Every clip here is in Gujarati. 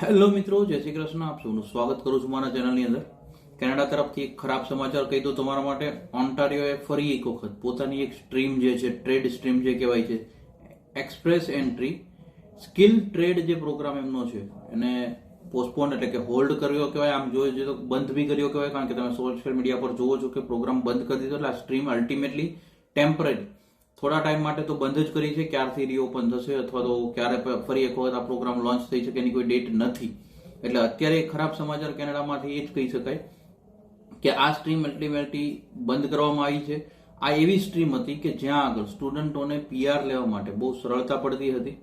હેલો મિત્રો, જય શ્રી કૃષ્ણ. આપ સ્વાગત કરું છું મારા ચેનલની અંદર. કેનેડા તરફથી એક ખરાબ સમાચાર કહી દઉં તમારા માટે. ઓન્ટારિયોએ ફરી એક વખત પોતાની એક સ્ટ્રીમ જે છે, ટ્રેડ સ્ટ્રીમ જે કહેવાય છે, એક્સપ્રેસ એન્ટ્રી, સ્કિલ ટ્રેડ જે પ્રોગ્રામ એમનો છે, એને પોસ્ટપોન એટલે કે હોલ્ડ કર્યો કહેવાય. આમ જોઈએ તો બંધ બી કર્યો કહેવાય, કારણ કે તમે સોશિયલ મીડિયા પર જોવો છો કે પ્રોગ્રામ બંધ કરી દીધો એટલે આ સ્ટ્રીમ અલ્ટિમેટલી ટેમ્પરરી થોડા ટાઈમ માટે તો બંધ જ કરી છે. ક્યારથી રીઓપન થશે અથવા તો ક્યારે ફરી એક વખત આ પ્રોગ્રામ લોન્ચ થઈ શકે એની કોઈ ડેટ નથી. એટલે અત્યારે ખરાબ સમાચાર કેનેડામાંથી એ જ કહી શકાય કે આ સ્ટ્રીમ અલ્ટિમેટલી બંધ કરવામાં આવી છે. આ એવી સ્ટ્રીમ હતી કે જ્યાં આગળ સ્ટુડન્ટોને પીઆર લેવા માટે બહુ સરળતા પડતી હતી.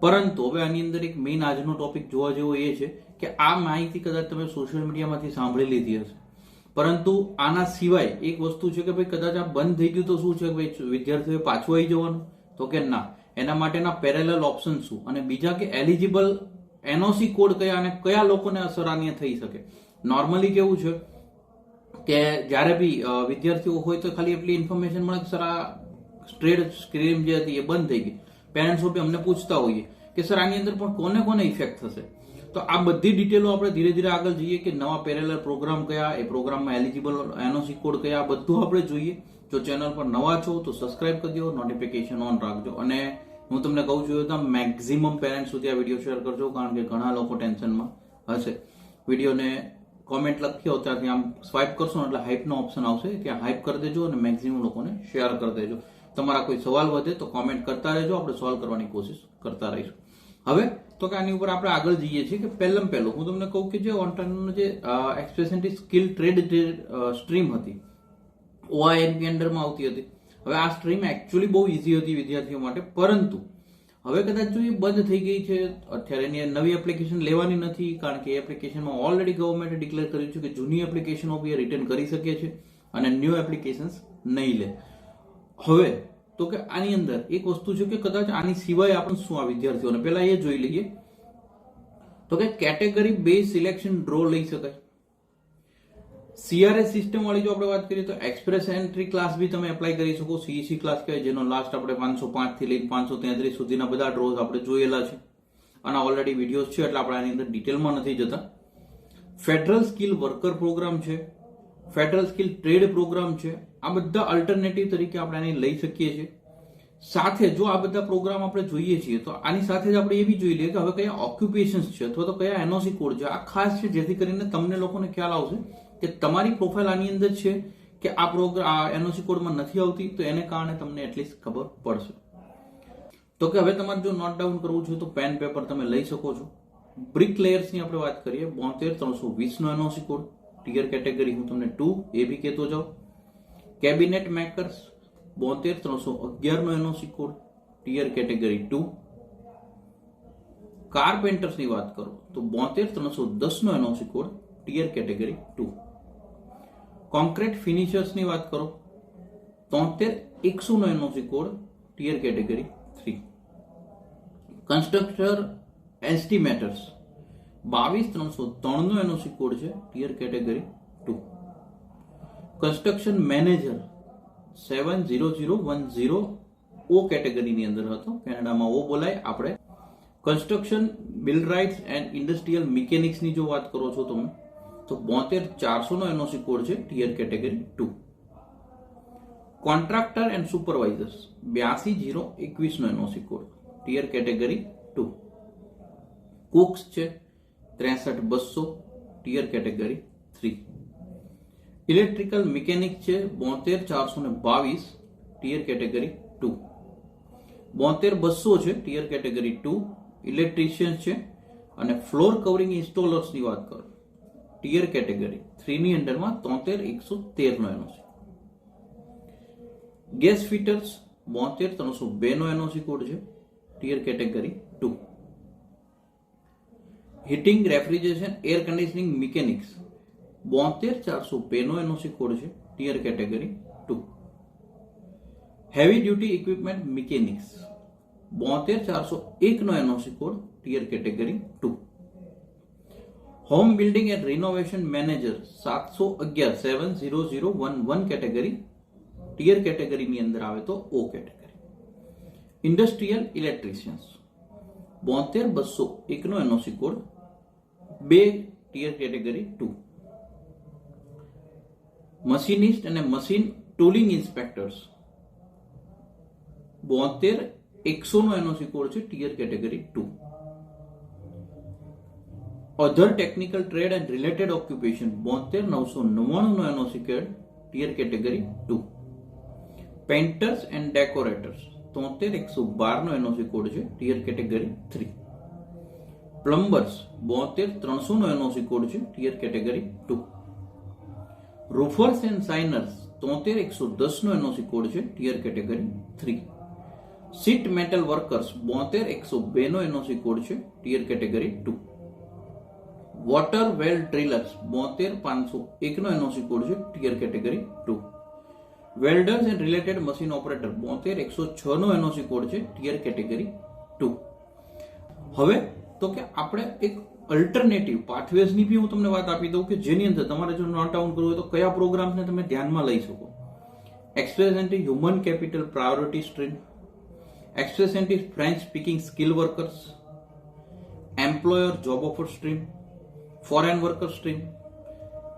પરંતુ હવે આની અંદર એક મેઇન આજનો ટોપિક જોવા જેવો એ છે કે આ માહિતી કદાચ તમે સોશિયલ મીડિયામાંથી સાંભળી લીધી હશે. પરંતુ આના સિવાય એક વસ્તુ છે કે ભાઈ કદાચ આ બંધ થઈ ગયું તો શું છે ભાઈ વિદ્યાર્થીઓએ પાછું આવી જવાનું? તો કે ના. એના માટેના પેરેલલ ઓપ્શન શું? અને બીજા કે એલિજિબલ એનઓસી કોડ કયા અને કયા લોકોને અસર આની થઈ શકે? નોર્મલી કેવું છે કે જ્યારે બી વિદ્યાર્થીઓ હોય તો ખાલી એટલી ઇન્ફોર્મેશન મળે કે, સર, આ સ્ટ્રેડ સ્ક્રીમ જે હતી એ બંધ થઈ ગઈ. પેરેન્ટ્સો બી અમને પૂછતા હોઈએ કે, સર, આની અંદર પણ કોને કોને ઇફેક્ટ થશે? તો આ બધી ડિટેલો આપણે ધીરે ધીરે આગળ જઈએ કે નવા પેરેલર પ્રોગ્રામ કયા, એ પ્રોગ્રામમાં એલિજિબલ એનઓસી કોડ કયા બધું આપણે જોઈએ. જો ચેનલ પર નવા છો તો સબસ્ક્રાઇબ કરી દો નોટિફિકેશન ઓન રાખજો. અને હું તમને કહું છું તો મેક્ઝિમમ પેરેન્ટ્સ સુધી આ વીડિયો શેર કરજો, કારણ કે ઘણા લોકો ટેન્શનમાં હશે. વિડીયોને કોમેન્ટ લખી હો ત્યાંથી આમ સ્વાઇપ કરશો એટલે હાઇપનો ઓપ્શન આવશે. ત્યાં હાઇપ કરી દેજો અને મેક્ઝિમમ લોકોને શેર કરી દેજો. તમારા કોઈ સવાલ વધે તો કોમેન્ટ કરતા રહેજો. આપણે સોલ્વ કરવાની કોશિશ કરતા રહીશું. હવે, તો કે આની ઉપર આપણે આગળ જઈએ છીએ કે પહેલમ પહેલું, હું તમને કહું કે જે ઓન્ટરનો જે એક્સપ્રેસન્ટી સ્કિલ ટ્રેડ જે સ્ટ્રીમ હતી ઓઆઈએનપી અંડરમાં આવતી હતી, હવે આ સ્ટ્રીમ એકચ્યુઅલી બહુ ઇઝી હતી વિદ્યાર્થીઓ માટે, પરંતુ હવે કદાચ જો એ બંધ થઈ ગઈ છે, અત્યારે એની નવી એપ્લિકેશન લેવાની નથી, કારણ કે એ એપ્લિકેશનમાં ઓલરેડી ગવર્મેન્ટે ડિક્લેર કર્યું છે કે જૂની એપ્લિકેશનો બી રિટર્ન કરી શકે છે, અને ન્યૂ એપ્લિકેશન્સ નહીં લે. હવે તો કે આની અંદર એક વસ્તુ છે કે કદાચ આની સિવાય આપણે શું આ વિદ્યાર્થીઓને? પહેલા એ જોઈ લઈએ. તો કે કેટેગરી બેઝ સિલેક્શન ડ્રો લઈ શકાય. સીઆરએસ સિસ્ટમ વાળી જો આપણે વાત કરીએ તો એક્સપ્રેસ એન્ટ્રી ક્લાસ બી તમે એપ્લાય કરી શકો. સીઈસી ક્લાસ કહેવાય, જેનો લાસ્ટ આપણે પાંચસો પાંચથી લઈને પાંચસો તેત્રીસ સુધીના બધા ડ્રોઝ આપણે જોયેલા છે. અને ઓલરેડી વિડીયોઝ છે, એટલે આપણે આની અંદર ડિટેલમાં નથી જતા. ફેડરલ સ્કિલ વર્કર પ્રોગ્રામ છે. ફેડરલ સ્કિલ ટ્રેડ પ્રોગ્રામ છે. આ બધા અલ્ટરનેટિવ તરીકે આપણે આને લઈ શકીએ છીએ. સાથે જો આ બધા પ્રોગ્રામ આપણે જોઈએ છીએ, તો આની સાથે જ આપણે એ બી જોઈ લઈએ કે હવે કયા ઓક્યુપેશન્સ છે અથવા તો કયા એનઓસી કોડ છે. આ ખાસ છે જેથી કરીને તમને લોકોને ખ્યાલ આવશે કે તમારી પ્રોફાઇલ આની અંદર છે કે આ પ્રોગ્રામ આ એનઓસી કોડમાં નથી આવતી, તો એને કારણે તમને એટલીસ્ટ ખબર પડશે. તો કે હવે તમારે જો નોટ ડાઉન કરવું છે, તો પેન પેપર તમે લઈ શકો છો. બ્રિક લેયર્સની આપણે વાત કરીએ, બોતેર ત્રણસો વીસનો એનઓસી કોડ ટીયર કેટેગરી હું તમને ટુ એ બી કહેતો જાઉં કેબિનેટ મેકર્સ બોતેર ત્રણસો અગિયારનો NOC code tier category two કારપેન્ટર્સની વાત કરો તો બોતેર ત્રણસો દસનો NOC code tier category two concrete ફિનિશર્સની વાત કરો તોતેર એકસોનો NOC code tier category three constructor estimators બાવીસ, ત્રણસો ત્રણનો એનઓસી કોડ છે tier category two construction manager seven zero zero one zero O કેટેગરીની અંદર હતો. કેનેડામાં ઓ બોલાય. આપણે construction bill rights and industrial મિકેનિક્સની જો વાત કરો છો તમે, તો બોતેર ચારસોનો એનઓસી કોડ છે tier category two contractor and supervisors બ્યાસી zero એકવીસનો NOC code tier category two cooks છે ત્રેસઠ બસો tier category three. Electrical mechanic છે બોતેર ચારસો ને બાવીસ ટીયર કેટેગરી ટુ. બોતેર બસો છે ટીયર કેટેગરી ટુ. ઇલેક્ટ્રિશિયન છે અને ફ્લોર કવરિંગ ઇન્સ્ટોલર્સની વાત કરો. ટીયર કેટેગરી થ્રીની અંડરમાં તોતેર એકસો તેરનો એનઓસી. ગેસ ફિટર્સ બોતેર ત્રણસો બેનો એનઓસી કોડ છે tier category two. Heating, refrigeration, air conditioning, mechanics. બોતેર ચારસો બેનો એનઓસી કોડ છે, tier category two. Heavy duty equipment, mechanics. બોતેર ચારસો એકનો NOC code, tier category two. Home building and renovation manager, સાતસો અગિયાર, seven zero zero one one category. Tier કેટેગરીની અંદર આવે તો ઓ કેટેગરી. ઇન્ડસ્ટ્રીયલ ઇલેક્ટ્રિશિયન્સ. બોતેર બસો એકનો એનઓસી કોડ બે ટિયર કેટેગરી ટુ મશીનિસ્ટ અને મશીન ટૂલિંગ ઇન્સ્પેક્ટર્સ બોતેર એકસો નો એનઓસી કોડ છે tier category two other technical trade and related occupation બોતેર, નવસો નવ્વાણું નો NOC code tier category two painters and decorators તોતેર, એકસો બાર નો એનઓસી કોડ છે ટીયર કેટેગરી થ્રી પ્લમ્બર્સ બોતેર ત્રણસો નો એનઓસી કોડ છે, tier category two. Roofers and signers તોતેર એકસો દસ નો એનઓસી કોડ છે, tier category three. Sheet metal workers બોતેર એકસો બે નો એનઓસી કોડ છે, tier category two. Water well drillers બોતેર પાંચસો એક નો એનઓસી કોડ છે, tier category two. Welders and related machine operator બોતેર એકસો છ નો એનઓસી કોડ છે, ટિયર કેટેગરી ટુ. હવે તો કે આપણે એક અલ્ટરનેટિવ પાથવેઝની બી હું તમને વાત આપી દઉં કે જેની અંદર તમારે જો નોટ ડાઉન કરવું હોય તો કયા પ્રોગ્રામ્સને તમે ધ્યાનમાં લઈ શકો? Express entry human capital priority stream express entry French speaking skill workers employer job offer stream foreign worker stream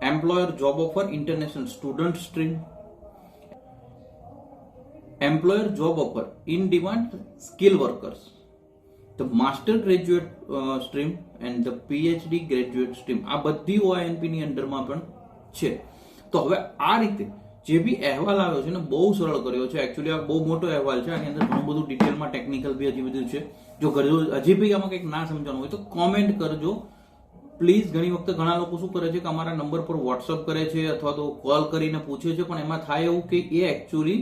employer job offer international student stream employer job offer in demand skill workers the master graduate stream and the PhD graduate stream આ બધી ઓઆઈએનપી ની અંડરમાં પણ છે. તો હવે આ રીતે જે બી અહેવાલ આવ્યો છે ને, બહુ સરળ કર્યો છે. એકચ્યુઅલી આ બહુ મોટો અહેવાલ છે. આની અંદર ઘણું બધું ડિટેલમાં ટેકનિકલ બી હજી બધું છે. જો હજી બી આમાં કંઈક ના સમજવાનું હોય તો કોમેન્ટ કરજો. પ્લીઝ ઘણી વખત ઘણા લોકો શું કરે છે કે અમારા નંબર પર વોટ્સઅપ કરે છે અથવા તો કોલ કરીને પૂછે છે, પણ એમાં થાય એવું કે એ એકચ્યુઅલી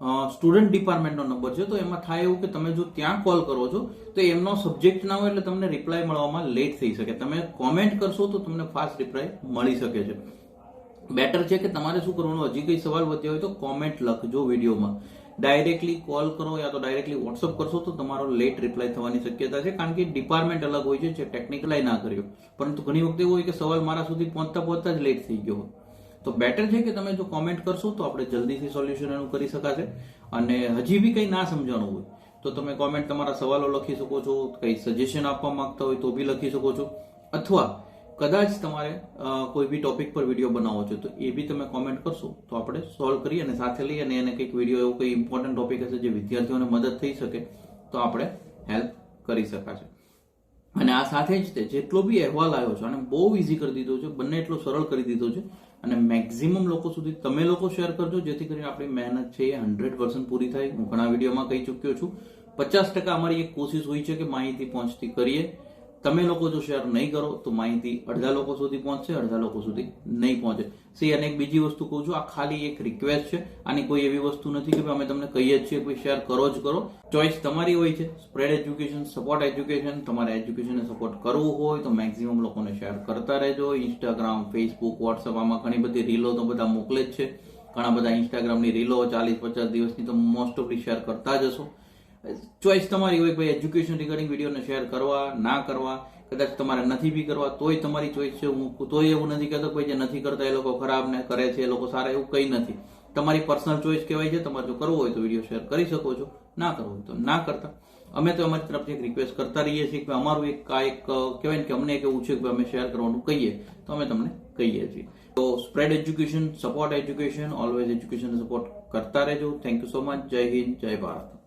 સ્ટુડન્ટ ડિપાર્ટમેન્ટનો નંબર છે. તો એમાં થાય એવું કે તમે જો ત્યાં કોલ કરો છો, તો એમનો સબ્જેક્ટ ના હોય એટલે તમને રિપ્લાય મળવામાં લેટ થઈ શકે. તમે કોમેન્ટ કરશો તો તમને ફાસ્ટ રિપ્લાય મળી શકે છે. બેટર છે કે તમારે શું કરવાનું, હજી કઈ સવાલ વધ્યા હોય તો કોમેન્ટ લખજો વિડીયોમાં. ડાયરેક્ટલી કોલ કરો યા તો ડાયરેક્ટલી વોટ્સઅપ કરશો તો તમારો લેટ રિપ્લાય થવાની શક્યતા છે. કારણ કે ડિપાર્ટમેન્ટ અલગ હોય છે જે ટેકનિકલાય ના કર્યો. પરંતુ ઘણી વખતે એવું હોય કે સવાલ મારા સુધી પહોંચતા પહોંચતા જ લેટ થઈ ગયો હોય. તો બેટર છે કે તમે જો કોમેન્ટ કરશો તો આપણે જલ્દીથી સોલ્યુશન એનું કરી શકાશે. અને હજી બી કંઈ ના સમજાણું હોય, તો તમે કોમેન્ટ તમારા સવાલો લખી શકો છો, કંઈ સજેશન આપવા માંગતા હોય તો બી લખી શકો છો. અથવા કદાચ તમારે કોઈ બી ટોપિક પર વીડિયો બનાવવો છે તો એ બી તમે કોમેન્ટ કરશો તો આપણે સોલ્વ કરી અને સાથે લઈ અને એને કંઈક વીડિયો એવું કંઈ ઇમ્પોર્ટન્ટ ટોપિક હશે જે વિદ્યાર્થીઓને મદદ થઈ શકે, તો આપણે હેલ્પ કરી શકાશે. અને આ સાથે જ તે જેટલો બી અહેવાલ આવ્યો છે, અને બહુ ઇઝી કરી દીધો છે, બંને એટલો સરળ કરી દીધો છે અને મેક્ઝિમમ લોકો સુધી તમે લોકો શેર કરજો, જેથી કરીને આપણી મહેનત છે એ હંડ્રેડ પર્સન્ટ પૂરી થાય. હું ઘણા વિડીયોમાં કહી ચૂક્યો છું. પચાસ ટકા અમારી એક કોશિશ હોય છે કે માહિતી પહોંચતી કરીએ. તમે લોકો જો શેર નહીં કરો, તો માહિતી અડધા લોકો સુધી પહોંચશે, અડધા લોકો સુધી નહીં પહોંચે. સી, અને એક બીજી વસ્તુ કહું છું, આ ખાલી એક રિક્વેસ્ટ છે આની કોઈ એવી વસ્તુ નથી કે અમે તમને કહીએ જ છીએ કોઈ શેર કરો જ કરો. ચોઇસ તમારી હોય છે. સ્પ્રેડ એજ્યુકેશન સપોર્ટ એજ્યુકેશન તમારે એજ્યુકેશનને સપોર્ટ કરવું હોય તો મેક્સિમમ લોકોને શેર કરતા રહેજો. ઇન્સ્ટાગ્રામ ફેસબુક વોટ્સઅપ આમાં ઘણી બધી રીલો તો બધા મોકલે જ છે. ઘણા બધા ઇન્સ્ટાગ્રામની રીલો ચાલીસ પચાસ દિવસની તો મોસ્ટ ઓફલી શેર કરતા જ હશો. ચોઈસ તમારી હોય ભાઈ એજ્યુકેશન રિગાર્ડિંગ વિડીયોને શેર કરવા, ના કરવા, કદાચ તમારે નથી બી કરવા, તોય તમારી ચોઈસ છે. હું તોય એવું નથી કહેતો કોઈ જે નથી કરતા એ લોકો ખરાબ ને કરે છે, એ લોકો સારા, એવું કંઈ નથી. તમારી પર્સનલ ચોઈસ કહેવાય છે. તમારે જો કરવો હોય તો વીડિયો શેર કરી શકો છો. ના કરવો હોય તો ના કરતા. અમે તો અમારી તરફથી એક રિક્વેસ્ટ કરતા રહીએ છીએ કે અમારું એક, આ એક, કહેવાય કે અમને એક એવું છે કે અમે શેર કરવાનું કહીએ, તો અમે તમને કહીએ છીએ. તો spread education support education always education support કરતા રહેજો. થેન્ક યુ સો મચ જય હિન્દ, જય ભારત.